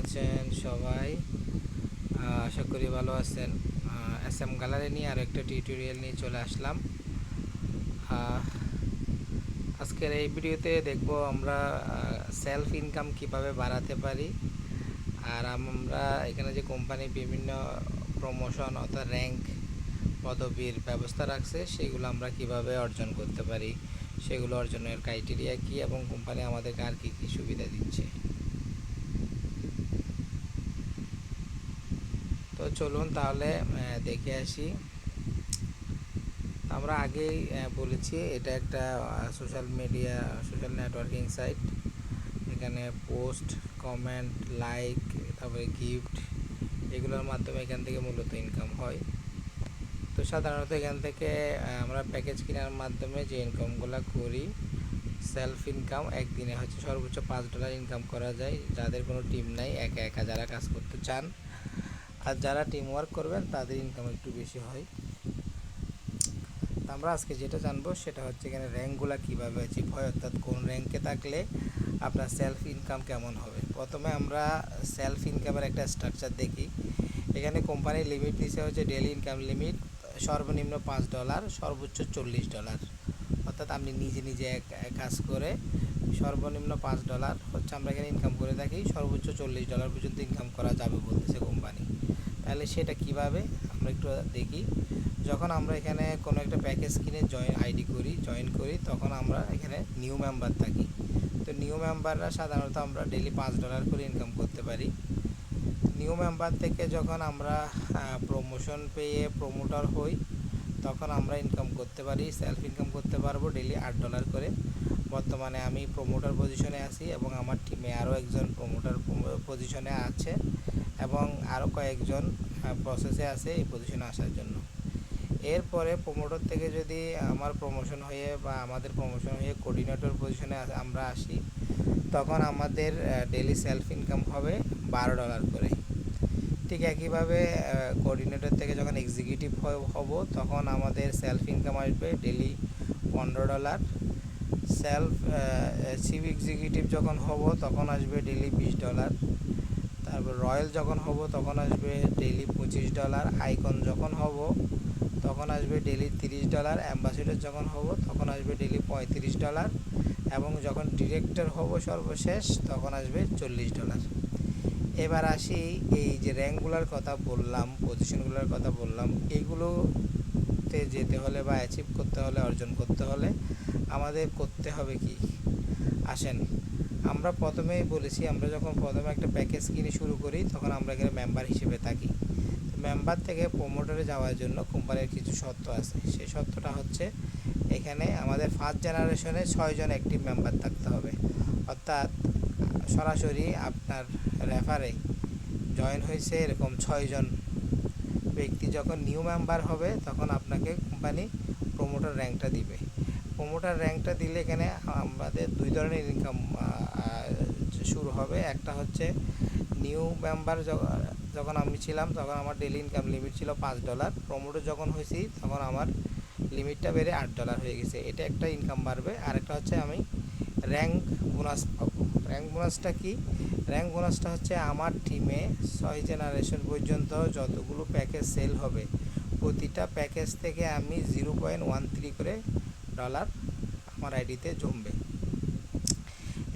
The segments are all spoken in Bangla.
আছেন সবাই? আশা করি ভালো আছেন। এস এম গ্যালারি নিয়ে আর একটা টিউটোরিয়াল নিয়ে চলে আসলাম। আজকের এই ভিডিওতে দেখব আমরা সেলফ ইনকাম কীভাবে বাড়াতে পারি। আর আমরা এখানে যে কোম্পানি বিভিন্ন প্রমোশন অর্থাৎ র্যাঙ্ক পদবীর ব্যবস্থা রাখছে, সেগুলো আমরা কীভাবে অর্জন করতে পারি? সেগুলো অর্জনের ক্রাইটেরিয়া কি এবং কোম্পানি আমাদেরকে আর কী কী সুবিধা দিচ্ছে তো চলুন তাহলে দেখে আসি। আমরা আগেই বলেছি, এটা একটা social media social networking site এখানে পোস্ট কমেন্ট লাইক তারপরে গিফট এগুলোর মাধ্যমে এখান থেকে মূলত ইনকাম হয়। তো সাধারণত এখান থেকে আমরা প্যাকেজ কেনার মাধ্যমে যে ইনকামগুলো করি সেলফ ইনকাম একদিনে হচ্ছে সর্বোচ্চ পাঁচ ডলার ইনকাম করা যায়। যাদের কোনো টিম নাই, একা একা যারা কাজ করতে চান আর যারা টিম ওয়ার্ক করবেন, তাদের ইনকাম একটু বেশি হয়। আমরা আজকে যেটা জানব, সেটা হচ্ছে এখানে র্যাঙ্কগুলো কীভাবে অ্যাচিভ হয়, অর্থাৎ কোন র্যাঙ্কে থাকলে আপনার সেলফ ইনকাম কেমন হবে। প্রথমে আমরা সেলফ ইনকামের একটা স্ট্রাকচার দেখি। এখানে কোম্পানি লিমিট দিছে হচ্ছে ডেলি ইনকাম লিমিট সর্বনিম্ন পাঁচ ডলার সর্বোচ্চ চল্লিশ ডলার অর্থাৎ আপনি নিজে নিজে কাজ করে সর্বনিম্ন পাঁচ ডলার হচ্ছে আমরা এখানে ইনকাম করে থাকি, সর্বোচ্চ চল্লিশ ডলার পর্যন্ত ইনকাম করা কোম্পানি তাহলে সেটা কীভাবে? আমরা একটু দেখি। যখন আমরা এখানে কোনো একটা প্যাকেজ কিনে জয়েন আইডি করি জয়েন করি, তখন আমরা এখানে নিউ মেম্বার থাকি। তো নিউ মেম্বাররা সাধারণত আমরা ডেলি পাঁচ ডলার করে ইনকাম করতে পারি। নিউ মেম্বার থেকে যখন আমরা প্রমোশন পেয়ে প্রমোটার হই, তখন আমরা ইনকাম করতে পারি সেলফ ইনকাম করতে পারব ডেলি আট ডলার করে। বর্তমানে আমি প্রমোটার পজিশনে আছি এবং আমার টিমে আরও একজন প্রমোটার পজিশনে আছে এবং আরও কয়েকজন প্রসেসে আছে এই পজিশনে আসার জন্য। এরপরে প্রমোটর থেকে যদি আমার প্রমোশন হয়ে বা আমাদের প্রমোশন হয়ে কোর্ডিনেটর পজিশনে আমরা আসি, তখন আমাদের ডেলি সেলফ ইনকাম হবে বারো ডলার করে। ঠিক একইভাবে কোঅর্ডিনেটর থেকে যখন এক্সিকিউটিভ হব, তখন আমাদের সেলফ ইনকাম আসবে ডেলি পনেরো ডলার সেলফ চিফ এক্সিকিউটিভ যখন হব, তখন আসবে ডেলি বিশ ডলার রয়্যাল যখন হব তখন আসবে ডেলি পঁচিশ ডলার, আইকন যখন হব তখন আসবে ডেলি তিরিশ ডলার, অ্যাম্বাসেডর যখন হব তখন আসবে ডেলি পঁয়ত্রিশ ডলার এবং যখন ডিরেক্টর হব সর্বশেষ তখন আসবে চল্লিশ ডলার। এবার আসি এই যে র্যাঙ্কগুলোর কথা বললাম, পজিশনগুলোর কথা বললাম, এগুলোতে যেতে হলে বা অ্যাচিভ করতে হলে, অর্জন করতে হলে আমাদের করতে হবে কি? আসেন আমরা প্রথমেই বলেছি, আমরা যখন প্রথমে একটা প্যাকেজ কিনে শুরু করি, তখন আমরা এখানে মেম্বার হিসেবে থাকি। মেম্বার থেকে প্রমোটারে যাওয়ার জন্য কোম্পানির কিছু শর্ত আছে। সেই শর্তটা হচ্ছে, এখানে আমাদের ফার্স্ট জেনারেশনে ছয়জন অ্যাক্টিভ মেম্বার থাকতে হবে। অর্থাৎ সরাসরি আপনার রেফারে জয়েন হয়েছে এরকম ছয়জন ব্যক্তি। যখন নিউ মেম্বার হবে, তখন আপনাকে কোম্পানি প্রমোটার র্যাঙ্কটা দিবে। প্রমোটার র্যাঙ্কটা দিলে এখানে আমাদের দুই ধরনের ইনকাম শুরু হবে। একটা হচ্ছে নিউ মেম্বার যখন আমি ছিলাম, তখন আমার ডেলি ইনকাম লিমিট ছিল পাঁচ ডলার প্রমোটার যখন হয়েছি, তখন আমার লিমিটটা বেড়ে আট ডলার হয়ে গেছে। এটা একটা ইনকাম বাড়বে। আরেকটা হচ্ছে আমি র্যাঙ্ক বোনাস পাবো। র্যাঙ্ক বোনাসটা কি? র্যাঙ্ক বোনাসটা হচ্ছে আমার টিমে ছয় জেনারেশন পর্যন্ত যতগুলো প্যাকেজ সেল হবে, প্রতিটা প্যাকেজ থেকে আমি জিরো পয়েন্ট ওয়ান থ্রি করে ডলার আমার আইডিতে জমবে।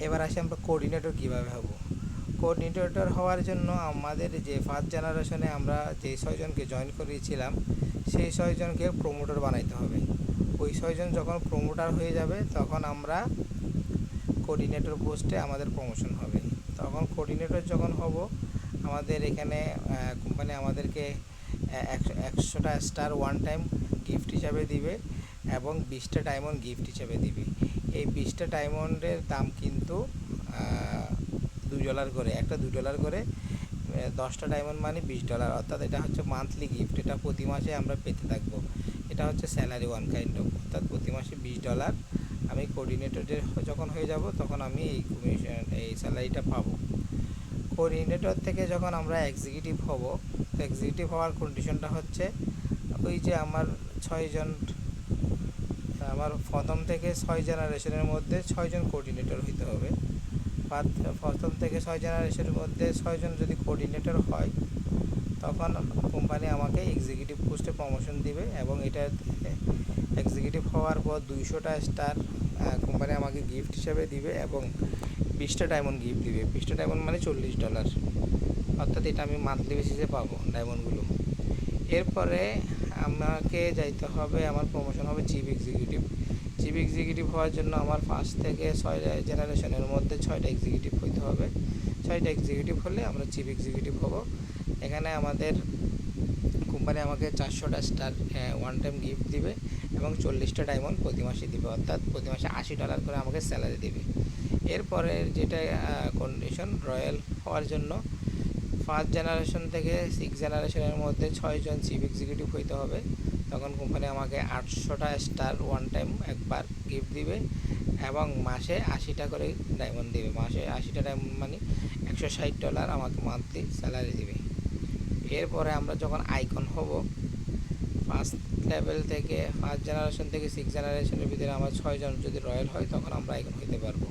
এবার আসি আমরা কোঅর্ডিনেটর কীভাবে হব? কোঅর্ডিনেটর হওয়ার জন্য আমাদের যে ফার্স্ট জেনারেশনে আমরা যে ছয়জনকে জয়েন করিয়েছিলাম সেই ছয়জনকে প্রমোটর বানাইতে হবে। ওই ছয়জন যখন প্রমোটার হয়ে যাবে, তখন আমরা কোঅর্ডিনেটর পোস্টে আমাদের প্রমোশন হবে। তখন কোঅর্ডিনেটর যখন হব, আমাদের এখানে কোম্পানি আমাদেরকে একশো, একশোটা স্টার ওয়ান টাইম গিফট হিসাবে দিবে। এবং বিশটা ডায়মন্ড গিফট হিসাবে দিবে। এই বিশটা ডায়মন্ডের দাম কিন্তু দু ডলার করে। একটা দু ডলার করে দশটা ডায়মন্ড মানে বিশ ডলার অর্থাৎ এটা হচ্ছে মান্থলি গিফট এটা প্রতি মাসে আমরা পেতে থাকব। এটা হচ্ছে স্যালারি ওয়ান কাইন্ড অফ অর্থাৎ প্রতি মাসে বিশ ডলার আমি কোঅর্ডিনেটরের যখন হয়ে যাব, তখন আমি এই কমিশন এই স্যালারিটা পাবো। কোঅর্ডিনেটর থেকে যখন আমরা এক্সিকিউটিভ হব, তো এক্সিকিউটিভ হওয়ার কন্ডিশনটা হচ্ছে, ওই যে আমার ছয়জন আমার প্রথম থেকে ছয় জেনারেশনের মধ্যে ছয়জন কোঅর্ডিনেটর হইতে হবে। প্রথম থেকে ছয় জেনারেশনের মধ্যে ছয়জন যদি কোঅর্ডিনেটর হয়, তখন কোম্পানি আমাকে এক্সিকিউটিভ পোস্টে প্রমোশন দিবে এবং এটা এক্সিকিউটিভ হওয়ার পর দুইশোটা স্টার কোম্পানি আমাকে গিফট হিসাবে দিবে এবং বিশটা ডায়মন্ড গিফট দিবে। বিশটা ডায়মন্ড মানে চল্লিশ ডলার অর্থাৎ এটা আমি মান্থলি বেসিসে পাবো ডায়মন্ডগুলো এরপরে আমাকে যাইতে হবে, আমার প্রমোশন হবে চিফ এক্সিকিউটিভ চিফ এক্সিকিউটিভ হওয়ার জন্য আমার পাঁচ থেকে ছয় জেনারেশনের মধ্যে ছয়টা এক্সিকিউটিভ হইতে হবে। ছয়টা এক্সিকিউটিভ হলে আমরা চিফ এক্সিকিউটিভ হব। এখানে আমাদের কোম্পানি আমাকে চারশোটা স্টার ওয়ান টাইম গিফট দিবে এবং চল্লিশটা ডায়মন্ড প্রতি মাসে দিবে। অর্থাৎ প্রতি মাসে আশি ডলার করে আমাকে স্যালারি দিবে। এরপরে যেটা কন্ডিশন রয়্যাল হওয়ার জন্য ফার্স্ট জেনারেশন থেকে সিক্স জেনারেশনের মধ্যে ছয়জন চিফ এক্সিকিউটিভ হইতে হবে। তখন কোম্পানি আমাকে আটশোটা স্টার ওয়ান টাইম একবার গিফট দিবে এবং মাসে আশিটা করে ডায়মন্ড দিবে। মাসে আশিটা ডায়মন্ড মানে একশো ষাট ডলার আমাকে মান্থলি স্যালারি দিবে। এরপরে আমরা যখন আইকন হব ফার্স্ট লেভেল থেকে ফার্স্ট জেনারেশন থেকে সিক্স জেনারেশনের ভিতরে আমার ছয়জন যদি রয়্যাল হয়, তখন আমরা আইকন হইতে পারব।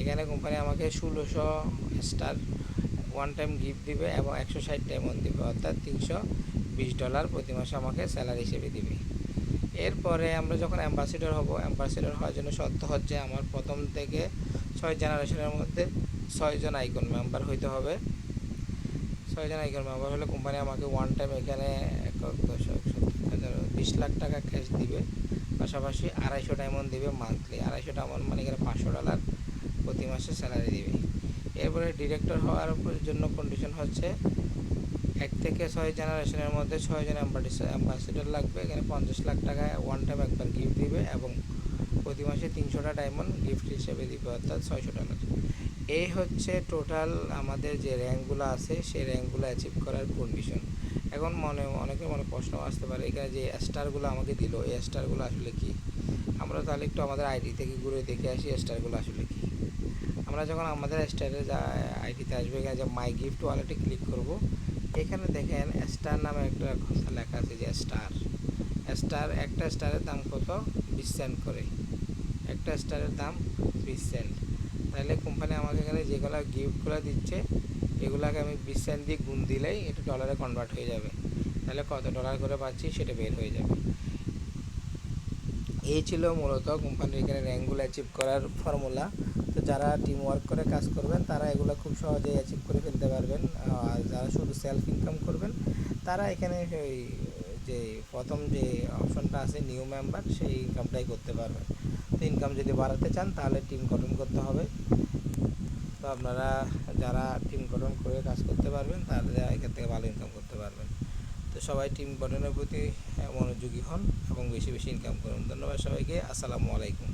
এখানে কোম্পানি আমাকে ষোলোশো স্টার ওয়ান টাইম গিফট দিবে এবং একশো ষাট ডায়মন্ড দিবে, অর্থাৎ তিনশো বিশ ডলার প্রতি মাসে আমাকে স্যালারি হিসেবে দিবে। এরপরে আমরা যখন অ্যাম্বাসিডর হব অ্যাম্বাসিডর হওয়ার জন্য শর্ত হচ্ছে আমার প্রথম থেকে ছয় জেনারেশনের মধ্যে ছয়জন আইকন মেম্বার হইতে হবে। ছয়জন আইকন মেম্বার হলে কোম্পানি আমাকে ওয়ান টাইম এখানে হাজার বিশ লাখ টাকা ক্যাশ দিবে। পাশাপাশি আড়াইশো ডায়মন্ড দিবে মান্থলি আড়াইশো ডায়মন্ড মানে এখানে পাঁচশো ডলার প্রতি মাসে স্যালারি দিবে। এরপরে ডিরেক্টর হওয়ার জন্য কন্ডিশন হচ্ছে এক থেকে ছয় জেনারেশনের মধ্যে ছয়জন অ্যাম্বাসিডর লাগবে। এখানে পঞ্চাশ লাখ টাকা ওয়ান টাইম একবার গিফট দিবে এবং প্রতি মাসে তিনশোটা ডায়মন্ড গিফট হিসেবে দিবে, অর্থাৎ ছয়শো টাকা। এই হচ্ছে টোটাল আমাদের যে র্যাঙ্কগুলো আছে, সেই র্যাঙ্কগুলো অ্যাচিভ করার কন্ডিশন এখন মনে অনেকের মনে প্রশ্ন আসতে পারে, এখানে যে স্টারগুলো আমাকে দিল, এই স্টারগুলো আসলে কি? আমরা তাহলে একটু আমাদের আইডি থেকে ঘুরে দেখে আসি স্টারগুলো আসলে কি? আমরা যখন আমাদের স্টারের যা আইডিতে আসবে, এখানে যে মাই গিফট ওয়ালেটে ক্লিক করব, এখানে দেখেন স্টার নামে একটা কথা লেখা আছে যে স্টার স্টার একটা স্টারের দাম কত? বিশ সেন্ট করে। একটা স্টারের দাম বিশ সেন্ট তাহলে কোম্পানি আমাকে এখানে যেগুলো গিফটগুলো দিচ্ছে, এগুলোকে আমি বিশ সেন্ট দিয়ে গুণ দিলেই এটা ডলারে কনভার্ট হয়ে যাবে। তাহলে কত ডলার করে পাচ্ছি সেটা বের হয়ে যাবে। এই ছিল মূলত কোম্পানির এখানে র্যাঙ্কগুলো অ্যাচিভ করার ফর্মুলা তো যারা টিম ওয়ার্ক করে কাজ করবেন, তারা এগুলো খুব সহজেই অ্যাচিভ করে ফেলতে পারবেন। আর যারা শুধু সেলফ ইনকাম করবেন, তারা এখানে ওই যে প্রথম যে অপশনটা আছে নিউ মেম্বার সেই ইনকামটাই করতে পারবেন। তো ইনকাম যদি বাড়াতে চান, তাহলে টিম গঠন করতে হবে। তো আপনারা যারা টিম গঠন করে কাজ করতে পারবেন তারা এখান থেকে ভালো ইনকাম করতে পারবেন। তো সবাই টিম গঠনের প্রতি মনোযোগী হন এবং বেশি বেশি ইনকাম করুন। ধন্যবাদ সবাইকে। আসসালামু আলাইকুম।